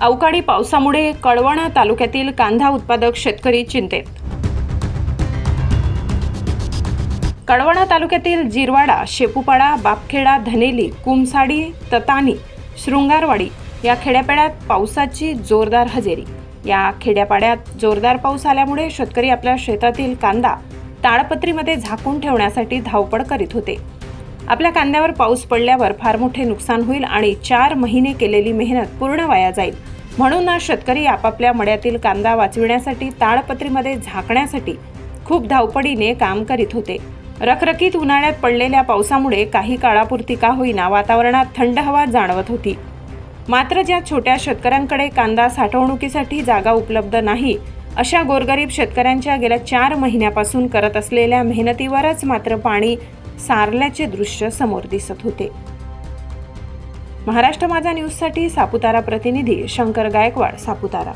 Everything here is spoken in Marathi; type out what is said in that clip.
अवकाळी पावसामुळे कळवणा तालुक्यातील कांदा उत्पादक शेतकरी चिंतेत. कळवणा तालुक्यातील जिरवाडा शेपूपाडा बापखेडा धनेली कुमसाडी ततानी शृंगारवाडी या खेड्यापाड्यात पावसाची जोरदार हजेरी. या खेड्यापाड्यात जोरदार पाऊस आल्यामुळे शेतकरी आपल्या शेतातील कांदा ताडपत्रीमध्ये झाकून ठेवण्यासाठी धावपळ करीत होते. आपल्या कांद्यावर पाऊस पडल्यावर फार मोठे नुकसान होईल आणि चार महिने केलेली मेहनत पूर्ण वाया जाईल. म्हणून शेतकरी आपापल्या मड्यातील कांदा वाचविण्यासाठी ताडपत्रीमध्ये झाकण्यासाठी खूप धावपळीने काम करीत होते. रखरखीत उन्हाळ्यात पडलेल्या पावसामुळे काही काळापुरती का होईना वातावरणात थंड हवा जाणवत होती. मात्र ज्या छोट्या शेतकऱ्यांकडे कांदा साठवणुकीसाठी जागा उपलब्ध नाही अशा गोरगरीब शेतकऱ्यांच्या गेल्या चार महिन्यापासून करत असलेल्या मेहनतीवरच मात्र पाणी सारल्याचे दृश्य समोर दिसत होते. महाराष्ट्र माझा न्यूजसाठी सापुतारा प्रतिनिधी शंकर गायकवाड सापुतारा.